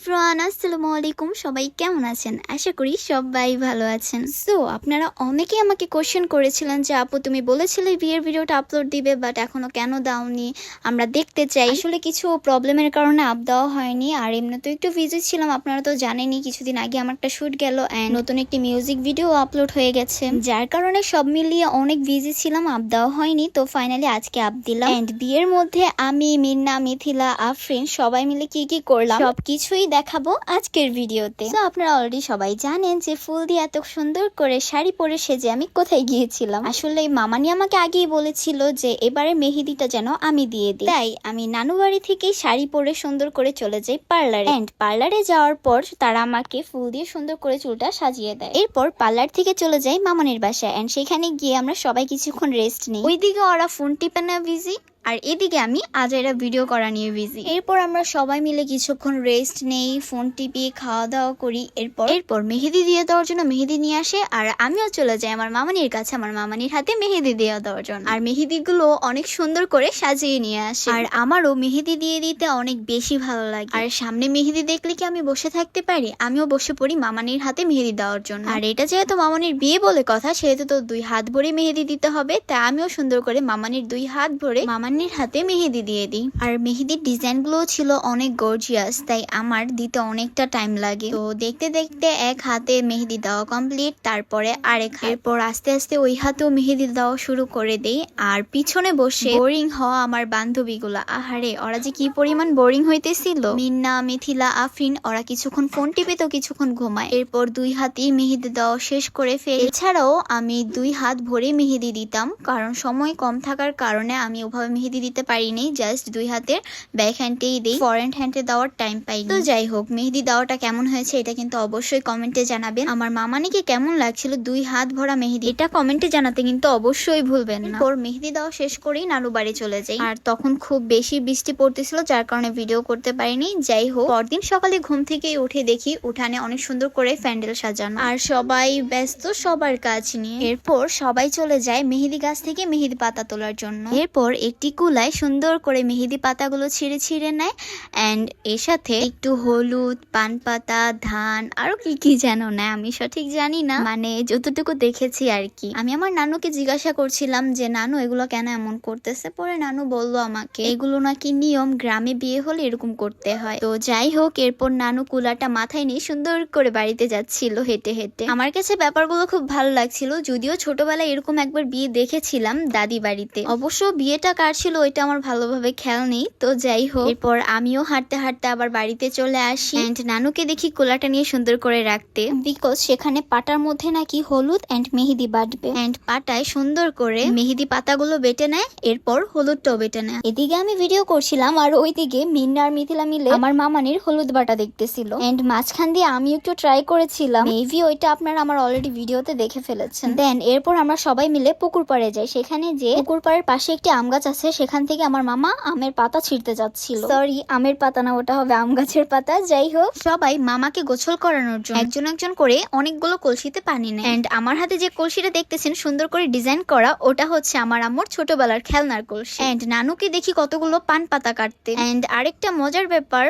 Everyone আসসালামু আলাইকুম। সবাই কেমন আছেন? আশা করি সবাই ভালো আছেন। সো আপনারা অনেকেই আমাকে কোশ্চেন করেছিলেন যে আপু তুমি বলেছিলে বিয়ের ভিডিওটা আপলোড দিবে বাট এখনও কেন দাওনি? আমরা দেখতে চাই। আসলে কিছু প্রবলেমের কারণে আপ দেওয়া হয়নি। আর এমনি তো একটু বিজি ছিলাম আপনারা তো জানেনই কিছুদিন আগে আমার একটা শুট গেল অ্যান্ড নতুন একটি মিউজিক ভিডিও আপলোড হয়ে গেছে। যার কারণে সব মিলিয়ে অনেক বিজি ছিলাম আপ দেওয়া হয়নি। তো ফাইনালি আজকে আপ দিলাম। অ্যান্ড বিয়ের মধ্যে আমি মিন্না মিথিলা আফরিন সবাই মিলে কি কি করলাম? সবকিছুই দেখাবো আজকের ভিডিওতে। তো আপনারা অলরেডি সবাই জানেন যে ফুল দিয়ে এত সুন্দর করে শাড়ি পরে সেজে আমি কোথায় গিয়েছিলাম। আসলে মামানি আমাকে আগেই বলেছিল যে এবারে মেহেদিটা যেন আমি দিয়ে দিই। তাই আমি নানু বাড়ি থেকে শাড়ি পরে সুন্দর করে চলে যাই পার্লারে। অ্যান্ড পার্লারে যাওয়ার পর তারা আমাকে ফুল দিয়ে সুন্দর করে চুলটা সাজিয়ে দেয়। এরপর পার্লার থেকে চলে যাই মামানির বাসায়। অ্যান্ড সেখানে গিয়ে আমরা সবাই কিছুক্ষণ রেস্ট নিই। ওইদিকে ওরা ফোন টিপে না বিজি আর এদিকে আমি আজাইরা ভিডিও করা নিয়ে বিজি এরপর আমরা সবাই মিলে কিছুক্ষণ রেস্ট নেই ফোন টিপি খাওয়া দাওয়া করি, এরপর এরপর মেহেদি দিয়ে দেওয়ার জন্য মেহেদি নিয়ে আসে, আর আমিও চলে যাই আমার মামানির কাছে, আমার মামানির হাতে মেহেদি দিয়ে দেওয়ার জন্য। আর মেহেদিগুলো অনেক সুন্দর করে সাজিয়ে নিয়ে আসে। আর আমারও মেহেদি দিয়ে দিতে অনেক বেশি ভালো লাগে। আর সামনে মেহেদি দেখলে কি আমি বসে থাকতে পারি? আমিও বসে পড়ি মামানির হাতে মেহেদি দেওয়ার জন্য। আর এটা যেহেতু মামানির বিয়ে বলে কথা, সেহেতু তো দুই হাত ভরে মেহেদি দিতে হবে, তাই আমিও সুন্দর করে মামানির দুই হাত ভরে মামানির হাতে মেহেদি দিয়ে দিই। আর মেহেদির ডিজাইন গুলোও ছিল অনেক গর্জিয়াস তাই আমার দিতে অনেকটা টাইম লাগে। তো দেখতে দেখতে এক হাতে মেহেদি দেওয়া কমপ্লিট তারপরে আরেক। এরপর আস্তে আস্তে ওই হাতেও মেহেদি দেওয়া শুরু করে দেই। আর পিছনে বসে বোরিং হওয়া আমার বান্ধবীগুলা। আহারে, ওরা যে কি পরিমাণ বোরিং হইতেছিল। মিন্না, মিথিলা, আফরিন, ওরা কিছুক্ষণ ফোন টিপে তো কিছুক্ষণ ঘুমায়। এরপর দুই হাতেই মেহেদি দেওয়া শেষ করে ফেলে এছাড়াও আমি দুই হাত ভরে মেহেদি দিতাম। কারণ সময় কম থাকার কারণে আমি ওভাবে মেহেদি দিতে পারিনি জাস্ট দুই হাতের ব্যাক হ্যান্ডেই দিই ফরেন হ্যান্ডে দেওয়ার টাইম পাই তো যাই হোক মেহেদি দেওয়াটা কেমন হয়েছে এটা কিন্তু অবশ্যই কমেন্টে জানাবেন। আমার মামা মামানিকে কেমন লাগছিল দুই হাত ভরা মেহেদি, এটা কমেন্টে জানাতে কিন্তু অবশ্যই ভুলবেন না। ওর মেহেদি দেওয়া শেষ করেই নানু বাড়ি চলে যাই। আর তখন খুব বেশি বৃষ্টি পড়তেছিল, যার কারণে ভিডিও করতে পারিনি। যাই হোক পরদিন সকালে ঘুম থেকেই উঠে দেখি উঠানে অনেক সুন্দর করে প্যান্ডেল সাজানো। আর সবাই ব্যস্ত সবার কাজ নিয়ে। এরপর সবাই চলে যায় মেহেদি গাছ থেকে মেহেদি পাতা তোলার জন্য। এরপর একটি কুলায় সুন্দর করে মেহেদি পাতাগুলো ছিঁড়ে ছিঁড়ে নেয় অ্যান্ড এর সাথে একটু হলুদ পান পাতা ধান, আরও কি কি যেন নেয়, আমি সঠিক জানি না। মানে যতটুকু দেখেছি আর কি। আমি আমার নানুকে জিজ্ঞাসা করছিলাম যে, নানু, এগুলো কেন এমন করতেছে? পরে নানু বলল আমাকে, এগুলো নাকি নিয়ম, গ্রামে বিয়ে হলে এরকম করতে হয়। তো যাই হোক, এরপর নানু কুলাটা মাথায় নিয়ে সুন্দর করে বাড়িতে যাচ্ছিল হেঁটে হেঁটে। আমার কাছে ব্যাপারগুলো খুব ভালো লাগছিল, যদিও ছোটবেলায় এরকম একবার বিয়ে দেখেছিলাম দাদি বাড়িতে। অবশ্য বিয়েটা কার ছিল, ওইটা আমার ভালোভাবে খেয়াল নেই। তো যাই হোক, এরপর আমিও হাঁটতে হাঁটতে আবার বাড়িতে চলে আসি। অ্যান্ড নানুকে দেখি কোলাটা নিয়ে সুন্দর করে রাখতে। বিকজ সেখানে পাটার মধ্যে নাকি হলুদ অ্যান্ড মেহেদি বাটবে। অ্যান্ড পাটায় সুন্দর করে মেহেদি পাতাগুলো বেটে নেয়, এরপর হলুদটাও বেটে নেয়। এদিকে আমি ভিডিও করছিলাম আর ওইদিকে মিন্না আর মিথিলা মিলে আমার মামানির হলুদ বাটা দেখতেছিল। এন্ড মাঝখান দিয়ে আমি একটু ট্রাই করেছিলাম। মেবি ওইটা আপনারা আমার অলরেডি ভিডিওতে দেখে ফেলেছেন। দেন এরপর আমরা সবাই মিলে পুকুর পাড়ে যাই। সেখানে যে পুকুর পাড়ের পাশে একটি আম গাছ আছে সেখান থেকে আমার মামা আমের পাতা ছিঁড়তে যাচ্ছিল। সরি আমের পাতা না ওটা হবে আম গাছের পাতা। যাই হোক সবাই মামাকে গোসল করানোর জন্য একজন একজন করে অনেকগুলো কলসিতে পানি নেয়। এন্ড আমার হাতে যে কলসিটা দেখতেছেন সুন্দর করে ডিজাইন করা ওটা হচ্ছে আমার আম্মুর ছোটবেলার খেলনার কলসি। এন্ড নানুকে দেখি কতগুলো পান পাতা কাটতে। এন্ড আরেকটা মজার ব্যাপার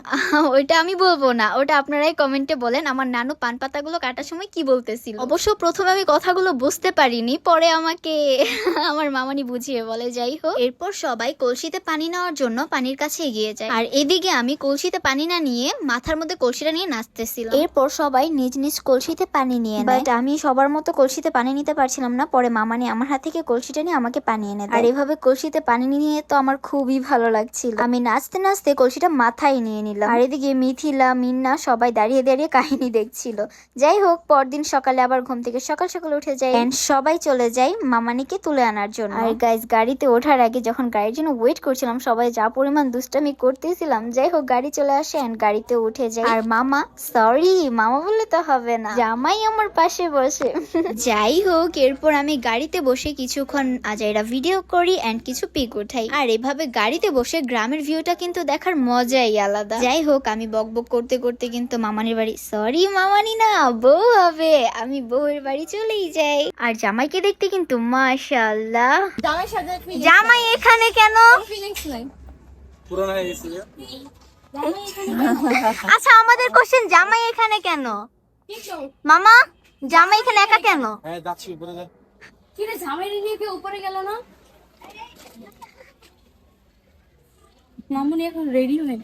ওইটা আমি বলব না ওটা আপনারাই কমেন্টে বলেন আমার নানু পান পাতাগুলো কাটার সময় কি বলতেছিল। অবশ্য প্রথমে আমি কথাগুলো বুঝতে পারিনি পরে আমাকে আমার মামানি বুঝিয়ে বলে যাই হোক। এরপর সবাই কলসিতে পানি নেওয়ার জন্য পানির কাছে এগিয়ে যায়। আর এদিকে আমি কলসিতে পানি না নিয়ে মাথার মধ্যে কলসিটা নিয়ে নাচতেছিলাম। এরপর সবাই নিজ নিজ কলসিতে পানি নিয়ে বাট আমি সবার মতো কলসিতে পানি নিতে পারছিলাম না। পরে মামানি আমার হাত থেকে কলসিটা নিয়ে আমাকে পানি এনে আর এভাবে কলসিতে পানি নিয়ে তো আমার খুবই ভালো লাগছিল। আমি নাচতে নাচতে কলসিটা মাথায় নিয়ে নিলাম। আর এদিকে মিথিলা মিন্না সবাই দাঁড়িয়ে দাঁড়িয়ে কাহিনী দেখছিল। যাই হোক পরদিন সকালে আবার ঘুম থেকে সকাল সকাল উঠে যাই। And সবাই চলে যাই মামানিকে তুলে আনার জন্য। আর গাইজ গাড়িতে ওঠার আগে যখন গাড়ির জন্য ওয়েট করছিলাম সবাই যা পরিমাণ দুষ্টামি করতেছিলাম যাই হোক গাড়ি চলে আসে and গাড়িতে উঠে যায় আর মামা সরি মামা বললে তো হবে না। জামাই আমার পাশে বসে। যাই হোক এরপর আমি গাড়িতে বসে কিছুক্ষণ আজাইরা ভিডিও করি এন্ড কিছু পিক উঠাই। আর এভাবে গাড়িতে বসে গ্রামের ভিউটা কিন্তু দেখার মজাই আলাদা। যাই হোক আমি বক বক করতে করতে কিন্তু মামানির বাড়ি সরি মামানি না বউ হবে। আমি বউয়ের বাড়ি চলেই যাই। আর জামাইকে দেখতে কিন্তু মাশাআল্লাহ। জামাই জামাই এখানে কেন? হয়ে আচ্ছা আমাদের কোশ্চেন জামাই এখানে কেন? মামা জামাই এখানে একা কেন? হ্যাঁ যাচ্ছি উপরে যা। কি রে ঝামেলি নিয়ে কেউ উপরে গেল না? মামুনি এখন রেডি হয়ে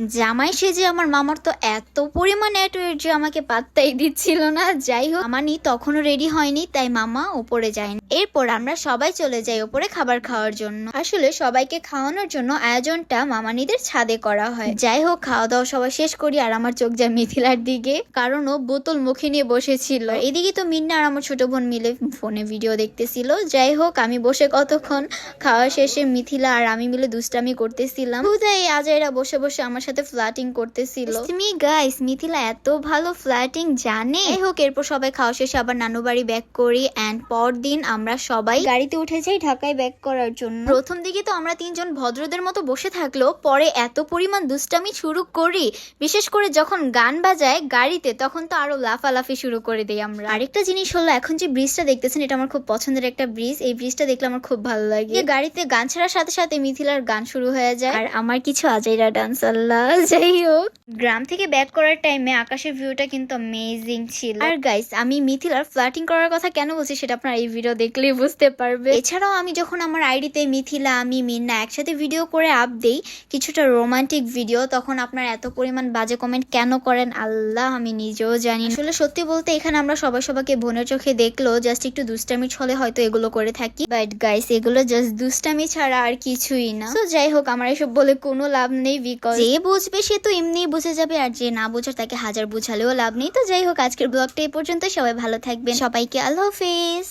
জামাই সেজে আমার মামার তো এত পরিমাণ অ্যাটোয়েট যে আমাকে পাত্তাই দিচ্ছিল না। যাই হোক আমানি তখনও রেডি হয়নি, তাই মামা ওপরে যায়নি এরপর আমরা সবাই চলে যাই ওপরে খাবার খাওয়ার জন্য। আসলে সবাইকে খাওয়ানোর জন্য আয়োজনটা মামানিদের ছাদে করা হয়। যাই হোক খাওয়া দাওয়া সবাই শেষ করি আর আমার চোখ যায় মিথিলার দিকে, কারণ ও বোতল মুখে নিয়ে বসেছিল। এদিকে তো মিন্না আর আমার ছোট বোন মিলে ফোনে ভিডিও দেখতেছিল। যাই হোক, আমি বসে কতক্ষণ খাওয়া শেষে মিথিলা আর আমি মিলে দুষ্টামি করতেছিলাম। হুদাই আজাইরা বসে বসে আমার সাথে ফ্ল্যাটিং করতেছিল। মি গাইস মিথিলা এত ভালো ফ্ল্যাটিং জানে। যাই হোক এরপর সবাই খাওয়া শেষে আবার নানু বাড়ি ব্যাক করি অ্যান্ড পরদিন আমরা সবাই গাড়িতে উঠে যাই ঢাকায় ব্যাক করার জন্য। প্রথম দিকে তো আমরা তিনজন ভদ্রদের মতো বসে থাকলেও পরে এত পরিমাণ দুষ্টামি শুরু করি। বিশেষ করে যখন গান বাজায় গাড়িতে তখন তো আরও লাফালাফি শুরু করে দিই আমরা। আরেকটা জিনিস হলো এখন যে ব্রিজটা দেখতেছেন এটা আমার খুব পছন্দের একটা ব্রিজ। এই ব্রিজটা দেখলে আমার খুব ভালো লাগে। গাড়িতে গান ছাড়ার সাথে সাথে মিথিলার গান শুরু হয়ে যায়। আর আমার কিছু আজাইরা ডান্স আল্লাহ যাই হোক গ্রাম থেকে ব্যাক করার টাইমে আকাশের ভিউটা কিন্তু অ্যামেজিং ছিল। আর গাইস আমি মিথিলার ফ্লাটিং করার কথা কেন বলছি সেটা আপনারা এই ভিডিও দেখলেই বুঝতে পারবে এছাড়াও আমি যখন আমার আইডিতে মিথিলা আমি মিন্না একসাথে ভিডিও করে আপ দেই কিছুটা রোমান্টিক ভিডিও তখন আপনারা এত পরিমাণ বাজে কমেন্ট কেন করেন আল্লাহ আমি নিজেও জানি। আসলে সত্যি বলতে এখানে আমরা সবাই সবাইকে বোনের চোখে দেখল জাস্ট একটু দুষ্টামি ছলে হয়তো এগুলো করে থাকি। বাট গাইস এগুলো জাস্ট দুষ্টামি ছাড়া আর কিছুই না। তো যাই হোক আমার এসব বলে কোনো লাভ নেই বিকজ যে বুঝবে, সে তো এমনিই বুঝে যাবে। আর যে না বোঝার তাকে হাজার বুঝালেও লাভ নেই। তো যাই হোক, আজকের ব্লগটা এই পর্যন্ত সবাই ভালো থাকবেন। সবাইকে আল্লাহ হাফেজ।